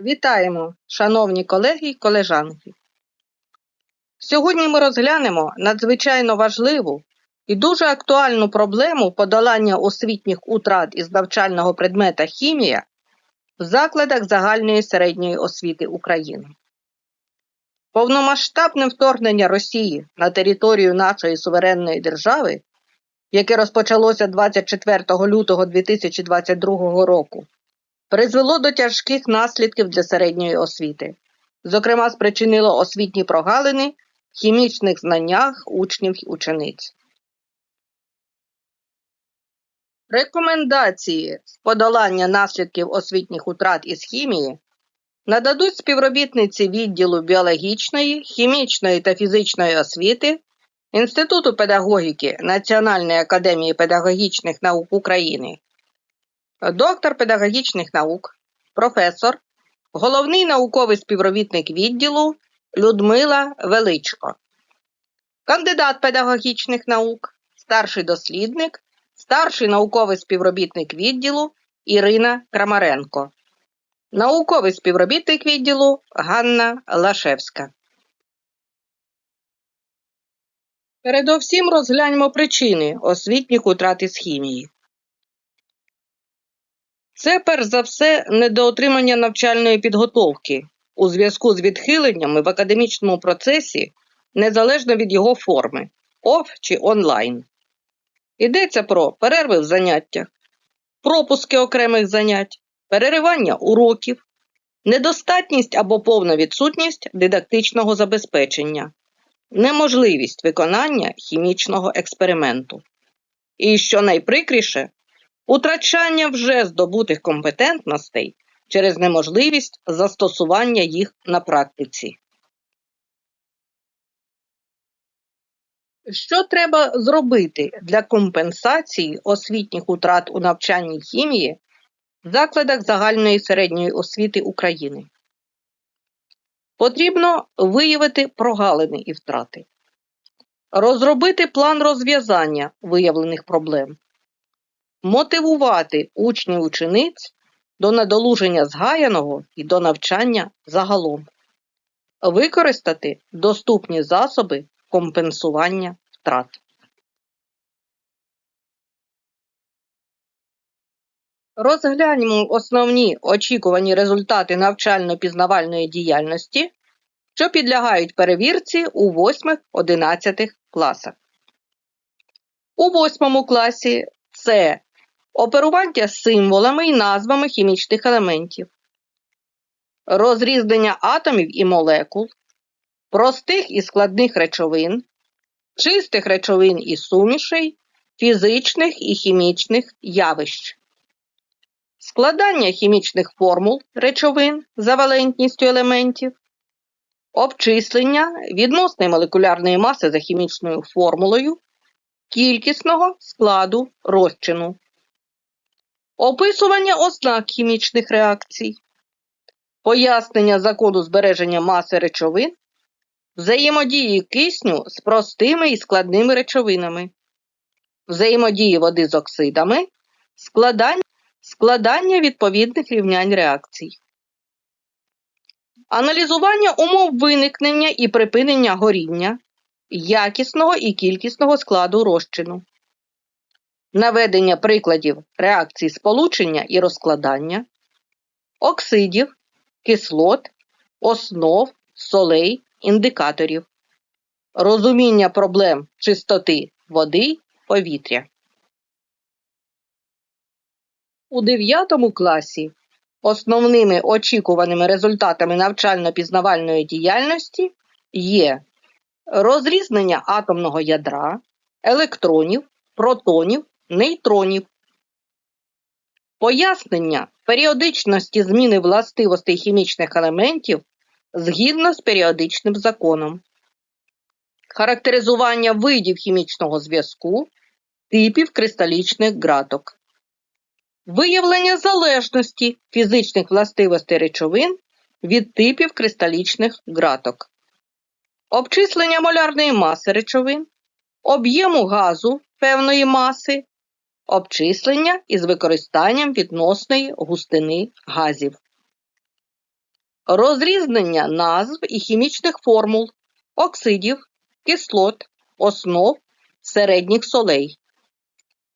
Вітаємо, шановні колеги й колежанки! Сьогодні ми розглянемо надзвичайно важливу і дуже актуальну проблему подолання освітніх утрат із навчального предмета хімія в закладах загальної середньої освіти України. Повномасштабне вторгнення Росії на територію нашої суверенної держави, яке розпочалося 24 лютого 2022 року, призвело до тяжких наслідків для середньої освіти, зокрема, спричинило освітні прогалини в хімічних знаннях учнів і учениць. Рекомендації з подолання наслідків освітніх утрат із хімії нададуть співробітниці відділу біологічної, хімічної та фізичної освіти Інституту педагогіки Національної академії педагогічних наук України доктор педагогічних наук, професор, головний науковий співробітник відділу Людмила Величко, кандидат педагогічних наук, старший дослідник, старший науковий співробітник відділу Ірина Крамаренко, науковий співробітник відділу Ганна Лашевська. Передовсім розгляньмо причини освітніх утрат із хімії. Це перш за все недоотримання навчальної підготовки у зв'язку з відхиленнями в академічному процесі незалежно від його форми оф чи онлайн. Йдеться про перерви в заняттях, пропуски окремих занять, переривання уроків, недостатність або повна відсутність дидактичного забезпечення, неможливість виконання хімічного експерименту. І що найприкріше, утрачання вже здобутих компетентностей через неможливість застосування їх на практиці. Що треба зробити для компенсації освітніх утрат у навчанні хімії в закладах загальної середньої освіти України? Потрібно виявити прогалини і втрати, розробити план розв'язання виявлених проблем, мотивувати учнів учениць до надолуження згаяного і до навчання загалом, використати доступні засоби компенсування втрат. Розгляньмо основні очікувані результати навчально-пізнавальної діяльності, що підлягають перевірці у 8-11 класах. У 8 класі це оперування символами і назвами хімічних елементів, розрізнення атомів і молекул, простих і складних речовин, чистих речовин і сумішей, фізичних і хімічних явищ, складання хімічних формул речовин за валентністю елементів, обчислення відносної молекулярної маси за хімічною формулою, кількісного складу розчину. Описування ознак хімічних реакцій, пояснення закону збереження маси речовин, взаємодії кисню з простими і складними речовинами, взаємодії води з оксидами, складання, складання відповідних рівнянь реакцій, аналізування умов виникнення і припинення горіння, якісного і кількісного складу розчину наведення прикладів реакцій сполучення і розкладання, оксидів, кислот, основ, солей, індикаторів, розуміння проблем чистоти води, повітря. У 9 класі основними очікуваними результатами навчально-пізнавальної діяльності є розрізнення атомного ядра, електронів, протонів нейтронів. Пояснення періодичності зміни властивостей хімічних елементів згідно з періодичним законом. Характеризування видів хімічного зв'язку, типів кристалічних ґраток. Виявлення залежності фізичних властивостей речовин від типів кристалічних ґраток. Обчислення молярної маси речовин, об'єму газу певної маси обчислення із використанням відносної густини газів. розрізнення назв і хімічних формул, оксидів, кислот, основ, середніх солей,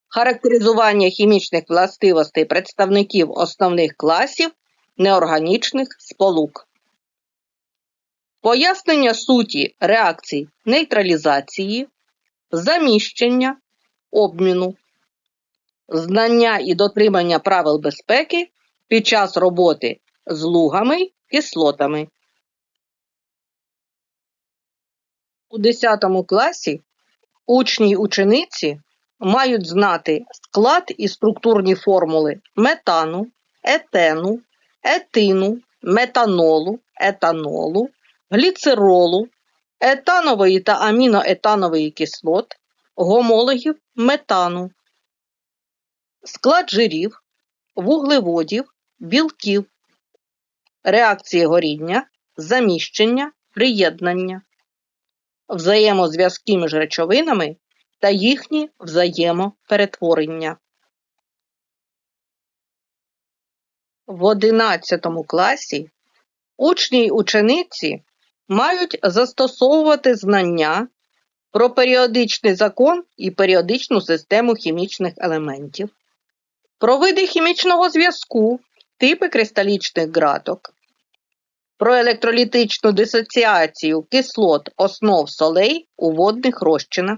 характеризування хімічних властивостей представників основних класів неорганічних сполук. Пояснення суті реакцій нейтралізації, заміщення, обміну, знання і дотримання правил безпеки під час роботи з лугами й кислотами. У 10 класі учні й учениці мають знати склад і структурні формули метану, етену, етину, метанолу, етанолу, гліцеролу, етанової та аміноетанової кислот, гомологів метану, склад жирів, вуглеводів, білків, реакції горіння, заміщення, приєднання, взаємозв'язки між речовинами та їхні взаємоперетворення. В 11 класі учні й учениці мають застосовувати знання про періодичний закон і періодичну систему хімічних елементів, про види хімічного зв'язку, типи кристалічних ґраток, про електролітичну дисоціацію кислот основ солей у водних розчинах,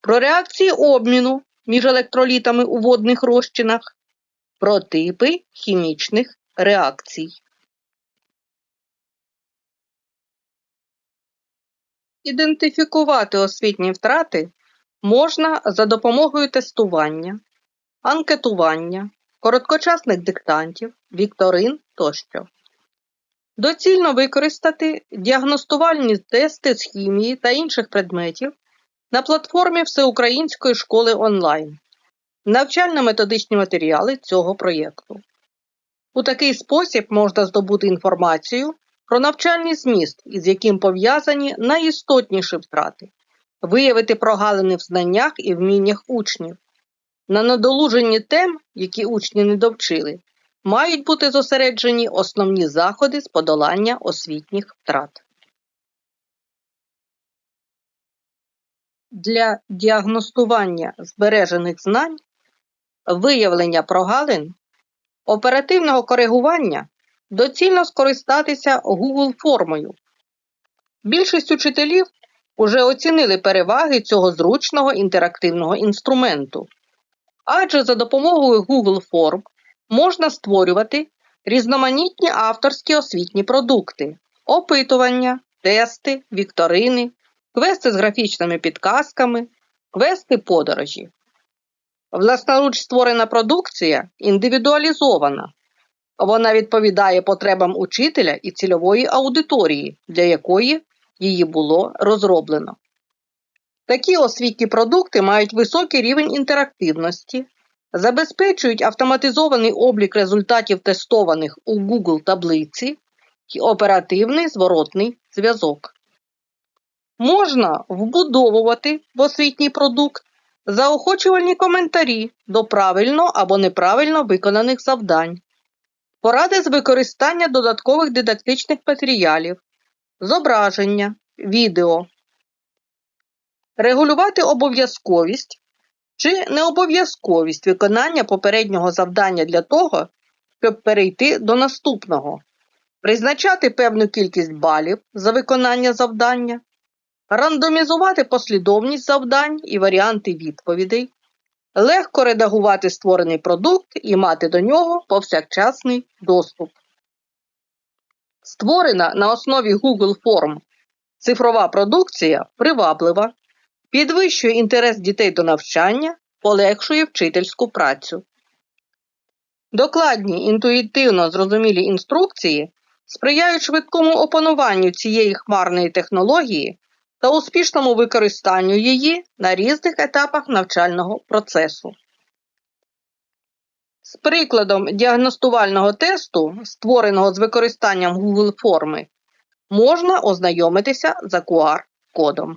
про реакції обміну між електролітами у водних розчинах, про типи хімічних реакцій. Ідентифікувати освітні втрати можна за допомогою тестування, анкетування, короткочасних диктантів, вікторин тощо. Доцільно використати діагностувальні тести з хімії та інших предметів на платформі Всеукраїнської школи онлайн, навчально-методичні матеріали цього проєкту. У такий спосіб можна здобути інформацію про навчальний зміст, із яким пов'язані найістотніші втрати, виявити прогалини в знаннях і вміннях учнів. На надолуженні тем, які учні не довчили, мають бути зосереджені основні заходи з подолання освітніх втрат. Для діагностування збережених знань, виявлення прогалин, оперативного коригування доцільно скористатися Google формою. Більшість учителів уже оцінили переваги цього зручного інтерактивного інструменту, адже за допомогою Google форм можна створювати різноманітні авторські освітні продукти, опитування, тести, вікторини, квести з графічними підказками, квести подорожі. Власноруч створена продукція індивідуалізована. Вона відповідає потребам учителя і цільової аудиторії, для якої її було розроблено. Такі освітні продукти мають високий рівень інтерактивності, забезпечують автоматизований облік результатів тестованих у Google таблиці і оперативний зворотний зв'язок. Можна вбудовувати в освітній продукт заохочувальні коментарі до правильно або неправильно виконаних завдань, поради з використання додаткових дидактичних матеріалів, зображення, відео, регулювати обов'язковість чи необов'язковість виконання попереднього завдання для того, щоб перейти до наступного, призначати певну кількість балів за виконання завдання, рандомізувати послідовність завдань і варіанти відповідей, легко редагувати створений продукт і мати до нього повсякчасний доступ. Створена на основі Google Форм цифрова продукція приваблива, підвищує інтерес дітей до навчання, полегшує вчительську працю. Докладні інтуїтивно зрозумілі інструкції сприяють швидкому опануванню цієї хмарної технології та успішному використанню її на різних етапах навчального процесу. З прикладом діагностувального тесту, створеного з використанням Google форми, можна ознайомитися за QR-кодом.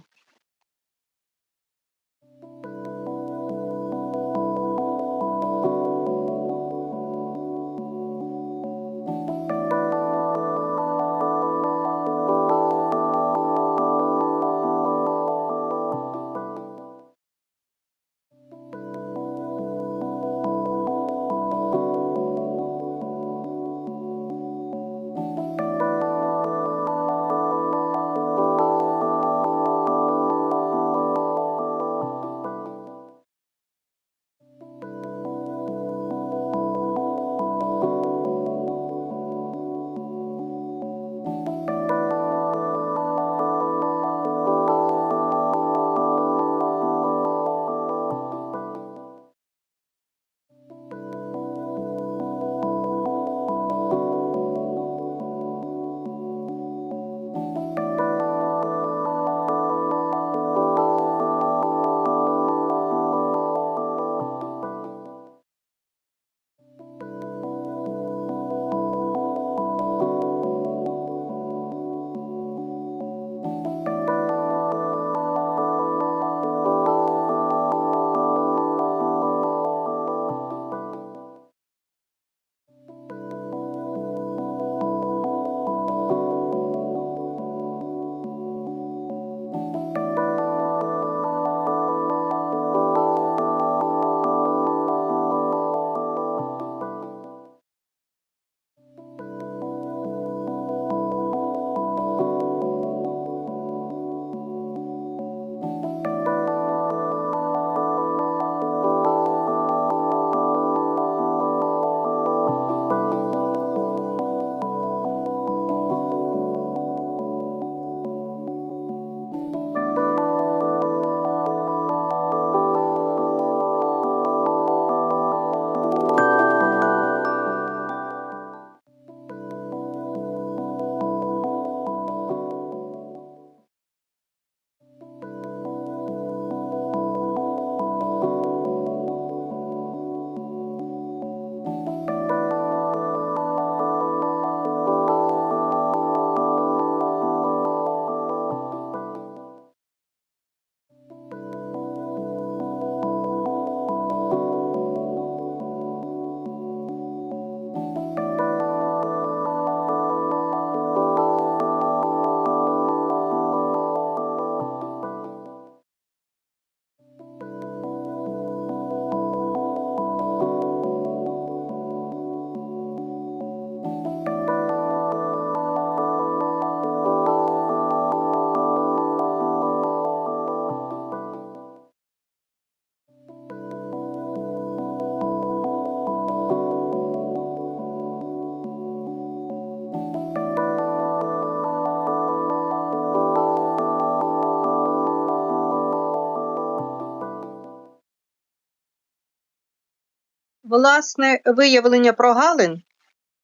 Власне, виявлення прогалин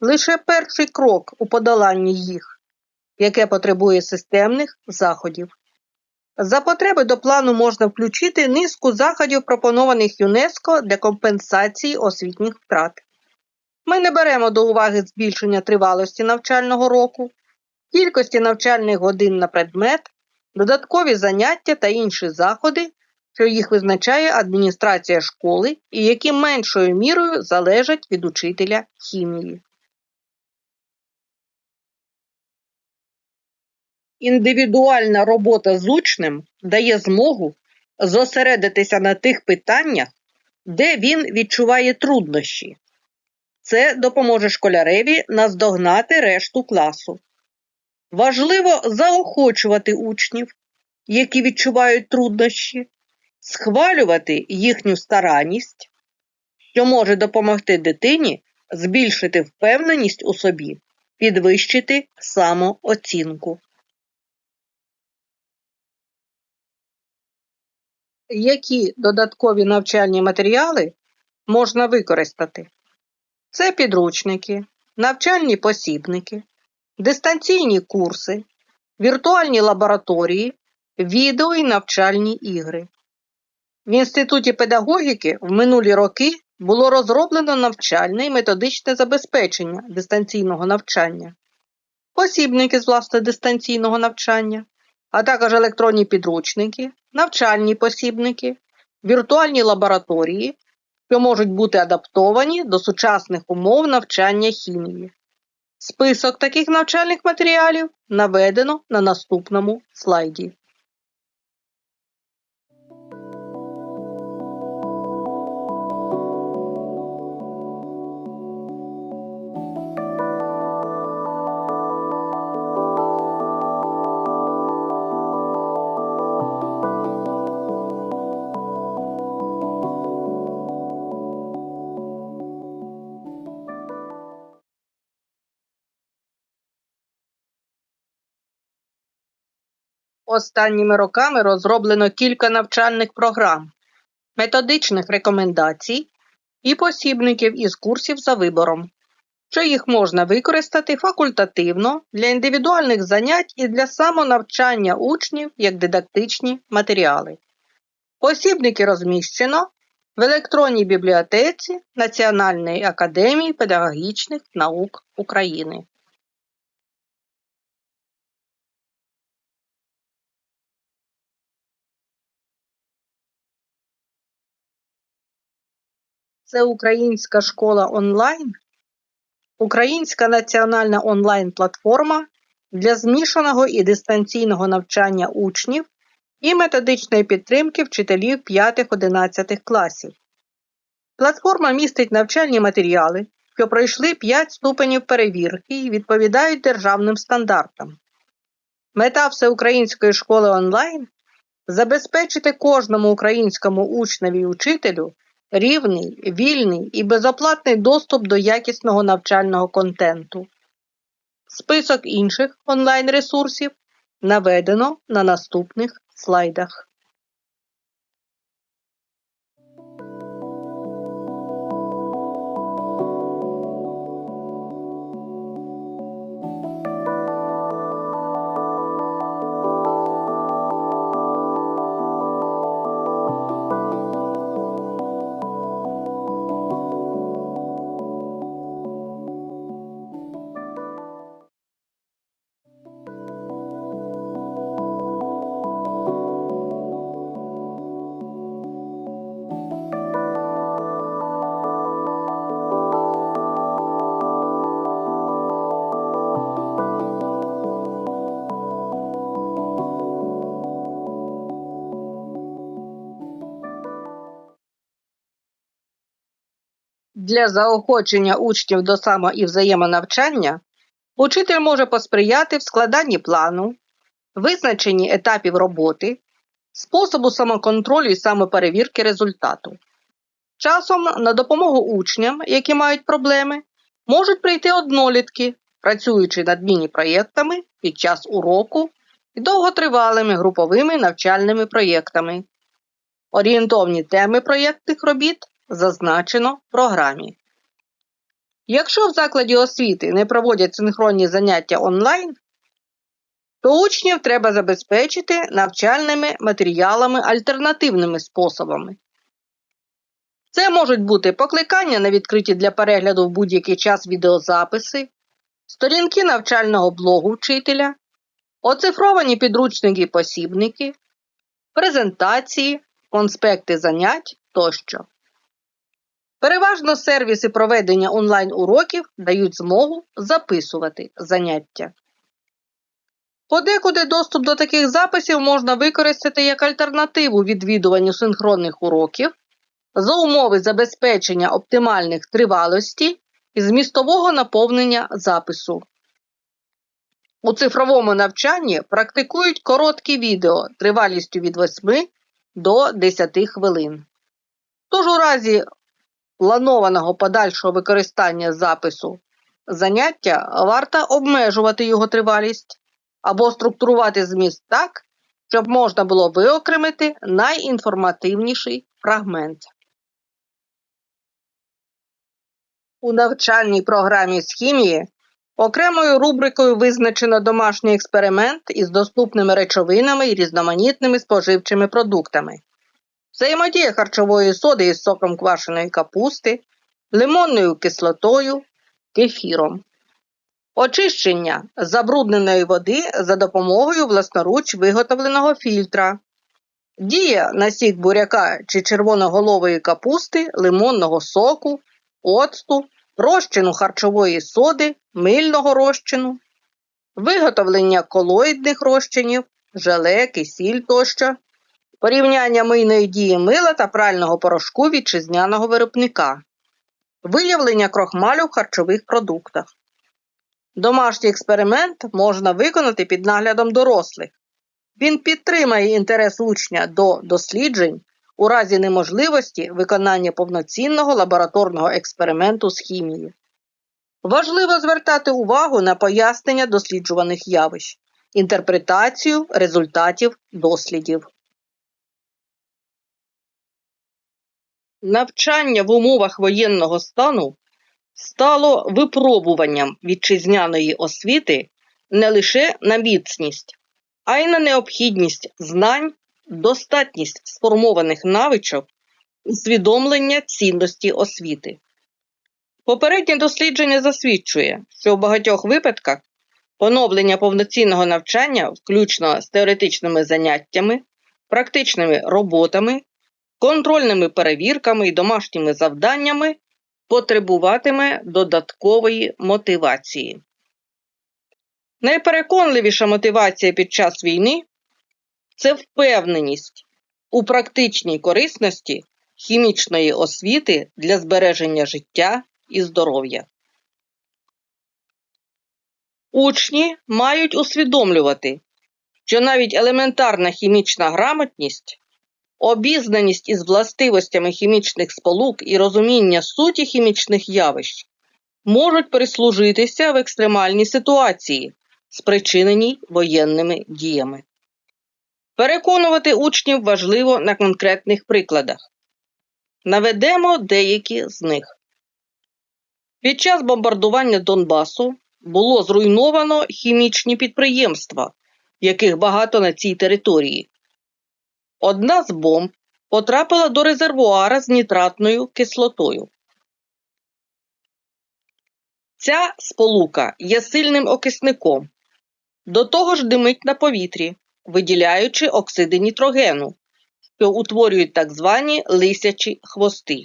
лише перший крок у подоланні їх, яке потребує системних заходів. За потреби до плану можна включити низку заходів, пропонованих ЮНЕСКО для компенсації освітніх втрат. Ми не беремо до уваги збільшення тривалості навчального року, кількості навчальних годин на предмет, додаткові заняття та інші заходи, що їх визначає адміністрація школи і які меншою мірою залежать від учителя хімії. Індивідуальна робота з учнем дає змогу зосередитися на тих питаннях, де він відчуває труднощі. Це допоможе школяреві наздогнати решту класу. Важливо заохочувати учнів, які відчувають труднощі, схвалювати їхню старанність, що може допомогти дитині збільшити впевненість у собі, підвищити самооцінку. Які додаткові навчальні матеріали можна використати? Це підручники, навчальні посібники, дистанційні курси, віртуальні лабораторії, відео і навчальні ігри. В Інституті педагогіки в минулі роки було розроблено навчальне і методичне забезпечення дистанційного навчання, посібники з власне дистанційного навчання, а також електронні підручники, навчальні посібники, віртуальні лабораторії, що можуть бути адаптовані до сучасних умов навчання хімії. Список таких навчальних матеріалів наведено на наступному слайді. Останніми роками розроблено кілька навчальних програм, методичних рекомендацій і посібників із курсів за вибором, що їх можна використати факультативно для індивідуальних занять і для самонавчання учнів як дидактичні матеріали. Посібники розміщено в електронній бібліотеці Національної академії педагогічних наук України. Це Українська школа онлайн, Українська національна онлайн-платформа для змішаного і дистанційного навчання учнів і методичної підтримки вчителів 5-11 класів. Платформа містить навчальні матеріали, що пройшли 5 ступенів перевірки і відповідають державним стандартам. Мета Всеукраїнської школи онлайн забезпечити кожному українському учневі і учителю рівний, вільний і безоплатний доступ до якісного навчального контенту. Список інших онлайн-ресурсів наведено на наступних слайдах. Для заохочення учнів до само- і взаємонавчання учитель може посприяти в складанні плану, визначенні етапів роботи, способу самоконтролю і самоперевірки результату. Часом на допомогу учням, які мають проблеми, можуть прийти однолітки, працюючи над міні-проєктами під час уроку і довготривалими груповими навчальними проєктами. Орієнтовні теми проєктних робіт зазначено в програмі. Якщо в закладі освіти не проводять синхронні заняття онлайн, то учнів треба забезпечити навчальними матеріалами альтернативними способами. Це можуть бути покликання на відкриті для перегляду в будь-який час відеозаписи, сторінки навчального блогу вчителя, оцифровані підручники і посібники, презентації, конспекти занять тощо. Переважно сервіси проведення онлайн-уроків дають змогу записувати заняття. Подекуди доступ до таких записів можна використати як альтернативу відвідуванню синхронних уроків за умови забезпечення оптимальних тривалості і змістового наповнення запису. У цифровому навчанні практикують короткі відео тривалістю від 8 до 10 хвилин. Тож у разі планованого подальшого використання запису заняття варто обмежувати його тривалість або структурувати зміст так, щоб можна було виокремити найінформативніший фрагмент. У навчальній програмі з хімії окремою рубрикою визначено домашній експеримент із доступними речовинами і різноманітними споживчими продуктами. Взаємодія харчової соди із соком квашеної капусти, лимонною кислотою, кефіром. Очищення забрудненої води за допомогою власноруч виготовленого фільтра. Дія на сік буряка чи червоноголової капусти, лимонного соку, оцту, розчину харчової соди, мильного розчину, виготовлення колоїдних розчинів, желе, кисіль тощо, порівняння мийної дії мила та прального порошку вітчизняного виробника, виявлення крохмалю в харчових продуктах. Домашній експеримент можна виконати під наглядом дорослих. Він підтримає інтерес учня до досліджень у разі неможливості виконання повноцінного лабораторного експерименту з хімії. Важливо звертати увагу на пояснення досліджуваних явищ, інтерпретацію результатів дослідів. Навчання в умовах воєнного стану стало випробуванням вітчизняної освіти не лише на міцність, а й на необхідність знань, достатність сформованих навичок, усвідомлення цінності освіти. Попереднє дослідження засвідчує, що в багатьох випадках поновлення повноцінного навчання, включно з теоретичними заняттями, практичними роботами, контрольними перевірками і домашніми завданнями потребуватиме додаткової мотивації. Найпереконливіша мотивація під час війни це впевненість у практичній корисності хімічної освіти для збереження життя і здоров'я. Учні мають усвідомлювати, що навіть елементарна хімічна грамотність Обізнаність із властивостями хімічних сполук і розуміння суті хімічних явищ можуть прислужитися в екстремальній ситуації, спричиненій воєнними діями. Переконувати учнів важливо на конкретних прикладах. Наведемо деякі з них. Під час бомбардування Донбасу було зруйновано хімічні підприємства, яких багато на цій території. Одна з бомб потрапила до резервуара з нітратною кислотою. Ця сполука є сильним окисником, до того ж димить на повітрі, виділяючи оксиди нітрогену, що утворюють так звані лисячі хвости.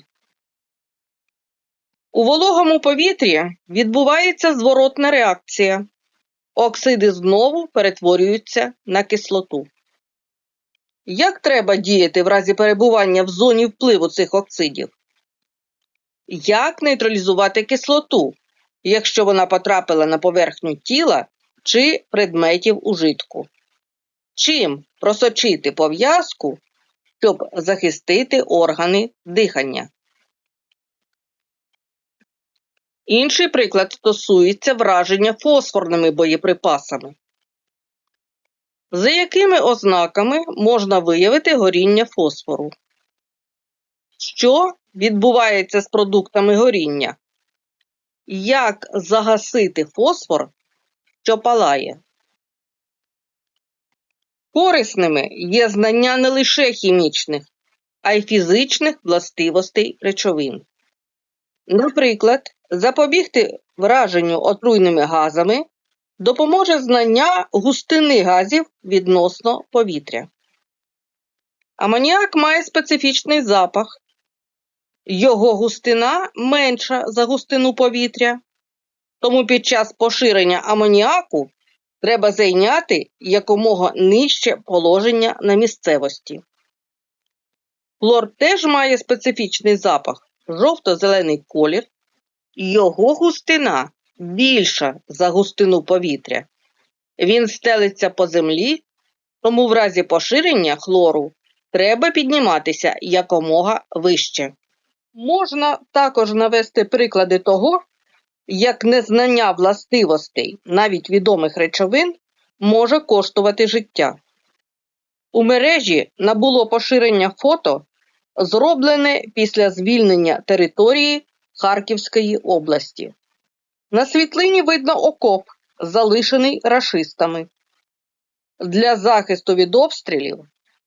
У вологому повітрі відбувається зворотна реакція. Оксиди знову перетворюються на кислоту. Як треба діяти в разі перебування в зоні впливу цих оксидів? Як нейтралізувати кислоту, якщо вона потрапила на поверхню тіла чи предметів ужитку? Чим просочити пов'язку, щоб захистити органи дихання? Інший приклад стосується враження фосфорними боєприпасами. За якими ознаками можна виявити горіння фосфору? Що відбувається з продуктами горіння? Як загасити фосфор, що палає? Корисними є знання не лише хімічних, а й фізичних властивостей речовин. Наприклад, запобігти враженню отруйними газами допоможе знання густини газів відносно повітря. Амоніак має специфічний запах. Його густина менша за густину повітря, тому під час поширення амоніаку треба зайняти якомога нижче положення на місцевості. Хлор теж має специфічний запах жовто-зелений колір, його густина більша за густину повітря. Він стелиться по землі, тому в разі поширення хлору треба підніматися якомога вище. Можна також навести приклади того, як незнання властивостей навіть відомих речовин може коштувати життя. У мережі набуло поширення фото, зроблене після звільнення території Харківської області. На світлині видно окоп, залишений рашистами. Для захисту від обстрілів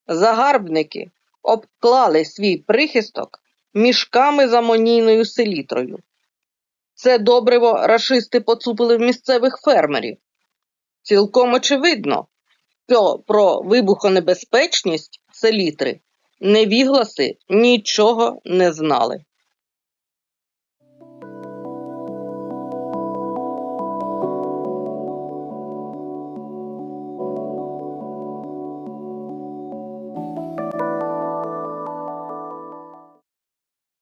загарбники обклали свій прихисток мішками з амонійною селітрою. Це добриво рашисти поцупили в місцевих фермерів. Цілком очевидно, що про вибухонебезпечність селітри невігласи нічого не знали.